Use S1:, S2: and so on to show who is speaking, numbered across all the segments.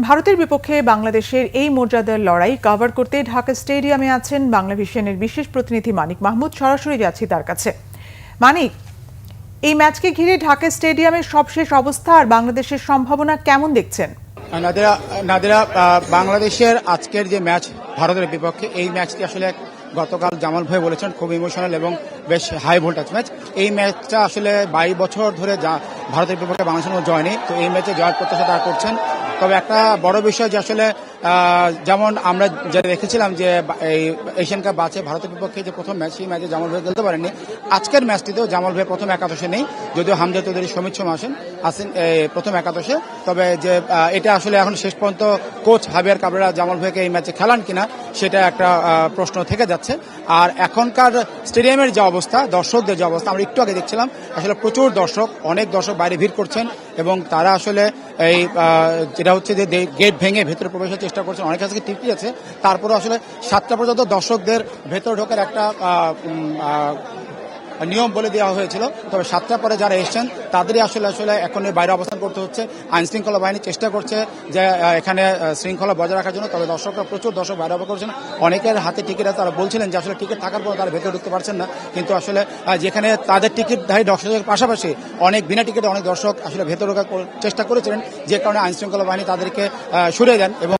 S1: ভারতের বিপক্ষে বাংলাদেশের এই মর্যাদার লড়াই কভার করতে ঢাকা স্টেডিয়ামে আছেন বাংলা ভিশনের বিশেষ প্রতিনিধি মানিক মাহমুদ। সরাসরি যাচ্ছি তার কাছে। মানিক, এই ম্যাচকে ঘিরে ঢাকা স্টেডিয়ামের সবশেষ অবস্থা আর বাংলাদেশের সম্ভাবনা কেমন দেখছেন?
S2: নাদিরা বাংলাদেশের আজকের যে ম্যাচ, ভারতের বিপক্ষে, এই ম্যাচটি আসলে গতকাল জামাল ভাই বলেছেন, খুব ইমোশনাল এবং বেশ হাই ভোল্টেজ ম্যাচ। এই ম্যাচটা আসলে বাইশ বছর ধরে যা- ভারতের বিপক্ষে বাংলাদেশের জয় নেই। তো এই ম্যাচে জয়ের প্রত্যাশা তারা করছেন। তবে একটা বড় বিষয় যে আসলে যেমন আমরা যেটা দেখেছিলাম যে এই এশিয়ান কাপ বাঁচে ভারতের বিপক্ষে যে প্রথম ম্যাচ, সেই ম্যাচে জামাল ভাই খেলতে পারেননি আজকের ম্যাচটিতেও জামাল ভাই প্রথম একাদশে নেই, যদিও হামজা চৌধুরী সমিত সোম আসেন আসেন প্রথম একাদশে। তবে যে এটা আসলে এখন শেষ পর্যন্ত কোচ হাবিয়ার কাবরেরা জামাল ভাইকে এই ম্যাচে খেলান কিনা, সেটা একটা প্রশ্ন থেকে যাচ্ছে। আর এখনকার স্টেডিয়ামের যে অবস্থা, দর্শকদের যে অবস্থা, আমরা একটু আগে দেখছিলাম, আসলে প্রচুর দর্শক, অনেক দর্শক বাইরে ভিড় করছেন এবং তারা আসলে এই যেটা হচ্ছে যে গেট ভেঙে ভেতরে প্রবেশ প্রবেশের চেষ্টা করছেন। অনেক কাছে টিপি আছে? তারপরে আসলে সাতটা পর্যন্ত দর্শকদের ভেতরে ঢোকার একটা নিয়ম বলে দেওয়া হয়েছিল। তবে সাতটা পরে যারা এসছেন, তাদেরই আসলে আসলে এখন বাইরে অবস্থান করতে হচ্ছে। আইন শৃঙ্খলা বাহিনী চেষ্টা করছে যে এখানে শৃঙ্খলা বজায় রাখার জন্য। তবে দর্শকরা প্রচুর দর্শক বাইরে অবস্থান করছেন। অনেকের হাতে টিকিট আছে। তারা বলছিলেন যে, আসলে টিকিট থাকার পর তারা ভেতরে ঢুকতে পারছেন না। কিন্তু আসলে যেখানে তাদের টিকিটধারী দর্শকের পাশাপাশি অনেক বিনা টিকিটে অনেক দর্শক আসলে ভেতরে ঢোকার চেষ্টা করেছিলেন। যে কারণে আইন শৃঙ্খলা বাহিনী তাদেরকে সরিয়ে দেন এবং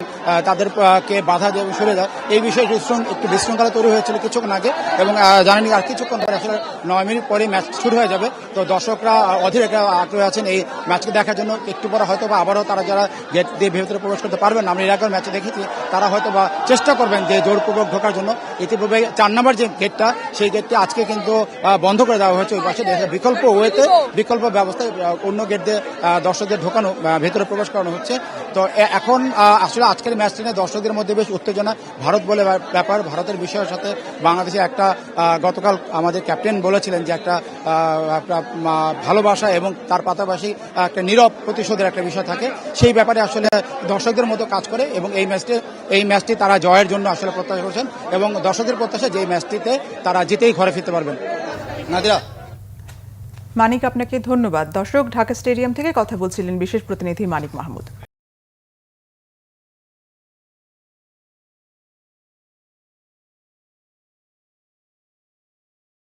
S2: তাদেরকে বাধা দিয়ে সরে দেয় এই বিষয়ে একটু বিশৃঙ্খলা তৈরি হয়েছিল কিছুক্ষণ আগে এবং জানেন আর কিছুক্ষণ পরে আসলে নয় মিনিট পরে ম্যাচ শুরু হয়ে যাবে। তো দর্শকরা অধীর আগ্রহে আছেন এই ম্যাচকে দেখার জন্য। একটু পরে হয়তো বা আবারও তারা যারা গেট দিয়ে ভেতরে প্রবেশ করতে পারবেন আমরা এর আগের ম্যাচে দেখেছি, তারা হয়তো বা চেষ্টা করবেন যে জোরপূর্বক ঢোকার জন্য। ইতিপূর্বে চার নম্বর যে গেটটা, সেই গেটটি আজকে কিন্তু বন্ধ করে দেওয়া হয়েছে ওই পাশে। বিকল্প ওয়েতে বিকল্প ব্যবস্থায় অন্য গেট দিয়ে দর্শকদের ঢোকানো ভেতরে প্রবেশ করানো হচ্ছে। তো এখন আসলে আজকের ম্যাচটি নিয়ে দর্শকদের মধ্যে বেশ উত্তেজনা। ভারত বলে ব্যাপার, ভারতের বিষয়ের সাথে বাংলাদেশে একটা গতকাল আমাদের ক্যাপ্টেন বলেছিলেন যে একটা ভালোবাসা এবং তার পাশাপাশি একটা নীরব প্রতিশোধের একটা বিষয় থাকে। সেই ব্যাপারে আসলে দর্শকদের মতো কাজ করে এবং এই ম্যাচটি এই ম্যাচটি তারা জয়ের জন্য আসলে প্রত্যাশা করছেন এবং দর্শকদের প্রত্যাশা যে এই ম্যাচটিতে তারা জিতেই ঘরে ফিরতে পারবেন। নাদিরা।
S1: মানিক, আপনাকে ধন্যবাদ। দর্শক, ঢাকা স্টেডিয়াম থেকে কথা বলছিলেন বিশেষ প্রতিনিধি মানিক মাহমুদ।